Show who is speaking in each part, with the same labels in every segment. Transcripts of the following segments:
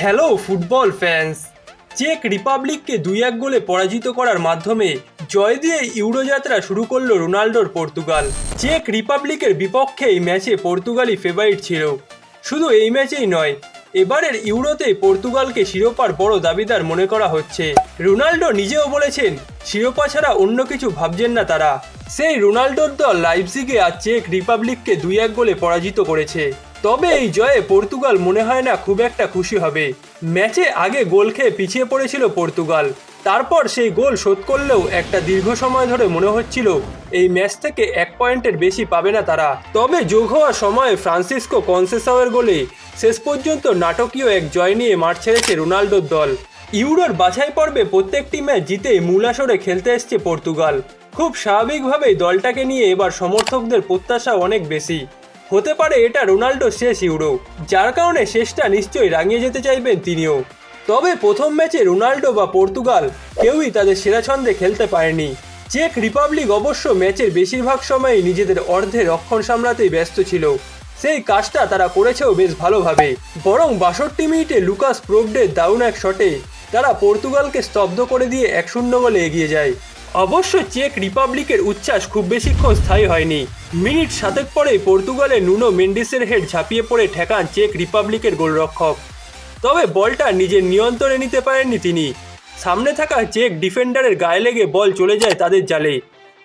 Speaker 1: Hello football fans. Check রিপাবলিককে দুই এক গোলে পরাজিত করার মাধ্যমে জয় দিয়ে ইউরোযাত্রা শুরু করল রোনাল্ডোর পর্তুগাল। চেক রিপাবলিকের বিপক্ষে এই ম্যাচে পর্তুগালই ফেভারিট ছিল। শুধু এই ম্যাচেই নয়, এবারের ইউরোতে পর্তুগালকে শিরোপার বড় দাবিদার মনে করা হচ্ছে। রোনাল্ডো নিজেও বলেছেন, শিরোপা ছাড়া অন্য কিছু ভাবছেন না তারা। সেই রোনাল্ডোর দল লাইপজিগে আর চেক রিপাবলিককে দুই এক গোলে পরাজিত করেছে। তবে এই জয়ে পর্তুগাল মনে হয় না খুব একটা খুশি হবে। ম্যাচে আগে গোল খেয়ে পিছিয়ে পড়েছিল পর্তুগাল। তারপর সেই গোল শোধ করলেও একটা দীর্ঘ সময় ধরে মনে হচ্ছিল, এই ম্যাচ থেকে এক পয়েন্টের বেশি পাবে না তারা। তবে যোগ হওয়ার সময় ফ্রান্সিসকো কনসেসাওয়ের গোলে শেষ পর্যন্ত নাটকীয় এক জয় নিয়ে মাঠ ছেড়েছে রোনাল্ডোর দল। ইউরোর বাছাই পর্বে প্রত্যেকটি ম্যাচ জিতে মূল আসরে খেলতে এসছে পর্তুগাল। খুব স্বাভাবিকভাবেই দলটাকে নিয়ে এবার সমর্থকদের প্রত্যাশা অনেক বেশি। হতে পারে এটা রোনাল্ডো শেষ ইউরো, যার কারণে শেষটা নিশ্চয়ই রাঙিয়ে যেতে চাইবেন তিনিও। তবে প্রথম ম্যাচে রোনাল্ডো বা পর্তুগাল কেউই তাদের সেরা ছন্দে খেলতে পারেনি। চেক রিপাবলিক অবশ্য ম্যাচের বেশিরভাগ সময়ই নিজেদের অর্ধে রক্ষণ সামলাতেই ব্যস্ত ছিল। সেই কাজটা তারা করেছেও বেশ ভালোভাবে। বরং বাষট্টি মিনিটে লুকাস প্রোবডের দারুণ এক শটে তারা পর্তুগালকে স্তব্ধ করে দিয়ে এক শূন্য গোলে এগিয়ে যায়। অবশ্য চেক রিপাবলিকের উচ্ছ্বাস খুব বেশিক্ষণ স্থায়ী হয়নি। মিনিট সাতেক পরে পর্তুগালের নুনো মেন্ডিসের হেড ঝাঁপিয়ে পড়ে ঠেকান চেক রিপাবলিকের গোলরক্ষক। তবে বলটা নিজের নিয়ন্ত্রণে নিতে পারেননি তিনি। সামনে থাকা চেক ডিফেন্ডারের গায়ে লেগে বল চলে যায় তাদের জালে,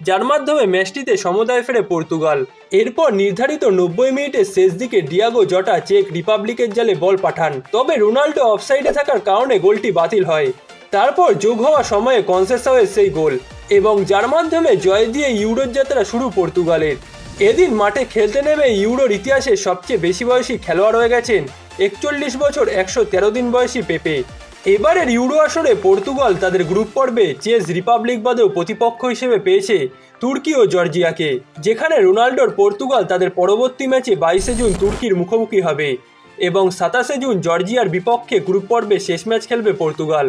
Speaker 1: যার মাধ্যমে ম্যাচটিতে সমতায় ফেরে পর্তুগাল। এরপর নির্ধারিত নব্বই মিনিটের শেষ দিকে ডিয়াগো জটা চেক রিপাবলিকের জালে বল পাঠান। তবে রোনাল্ডো অফসাইডে থাকার কারণে গোলটি বাতিল হয়। তারপর যোগ হওয়া সময়ে কনসেসাওয়ের সেই গোল এবং যার মাধ্যমে জয় দিয়ে ইউরোর যাত্রা শুরু পর্তুগালের। এদিন মাঠে খেলতে নেমে ইউরোর ইতিহাসে সবচেয়ে বেশি বয়সী খেলোয়াড় হয়ে গেছেন একচল্লিশ বছর একশো তেরো দিন বয়সী পেপে। এবারের ইউরো আসরে পর্তুগাল তাদের গ্রুপ পর্বে চেস রিপাবলিক বাদেও প্রতিপক্ষ হিসেবে পেয়েছে তুর্কি ও জর্জিয়াকে, যেখানে রোনাল্ডোর পর্তুগাল তাদের পরবর্তী ম্যাচে বাইশে জুন তুর্কির মুখোমুখি হবে এবং সাতাশে জুন জর্জিয়ার বিপক্ষে গ্রুপ পর্বে শেষ ম্যাচ খেলবে পর্তুগাল।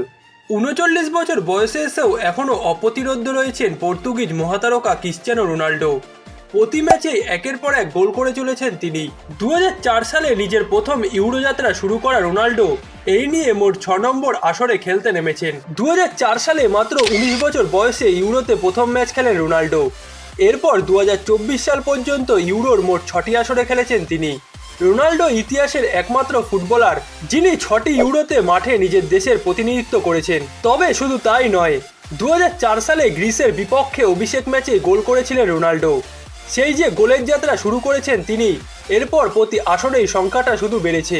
Speaker 1: উনচল্লিশ বছর বয়সে এসেও এখনও অপ্রতিরোধ্য রয়েছেন পর্তুগিজ মহাতারকা ক্রিশ্চিয়ানো রোনাল্ডো। প্রতি ম্যাচে একের পর এক গোল করে চলেছেন তিনি। দু হাজার চার সালে নিজের প্রথম ইউরো যাত্রা শুরু করা রোনাল্ডো, এই নিয়ে মোট ছ নম্বর আসরে খেলতে নেমেছেন। দু হাজার চার সালে মাত্র উনিশ বছর বয়সে ইউরোতে প্রথম ম্যাচ খেলেন রোনাল্ডো। এরপর দু হাজার চব্বিশ সাল পর্যন্ত ইউরোর মোট ছটি আসরে খেলেছেন তিনি। রোনাল্ডো ইতিহাসের একমাত্র ফুটবলার, যিনি ছটি ইউরোতে মাঠে নিজের দেশের প্রতিনিধিত্ব করেছেন। তবে শুধু তাই নয় দু সালে গ্রিসের বিপক্ষে অভিষেক ম্যাচে গোল করেছিলেন রোনাল্ডো। সেই যে গোলের যাত্রা শুরু করেছেন তিনি, এরপর প্রতি আসরেই সংখ্যাটা শুধু বেড়েছে।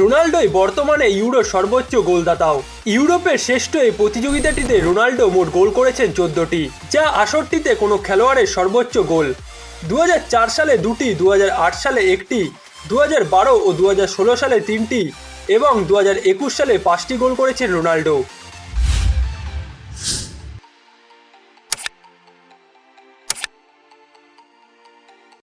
Speaker 1: রোনাল্ডোই বর্তমানে ইউরোর সর্বোচ্চ গোলদাতাও। ইউরোপের শ্রেষ্ঠ এই প্রতিযোগিতাটিতে রোনাল্ডো মোট গোল করেছেন চোদ্দটি, যা আসরটিতে কোনো খেলোয়াড়ের সর্বোচ্চ গোল। দু হাজার চার সালে দুটি দু হাজার আট সালে একটি দু বারো ও দু হাজার ষোলো সালে তিনটি এবং দু হাজার একুশ সালে পাঁচটি গোল করেছেন রোনাল্ডো।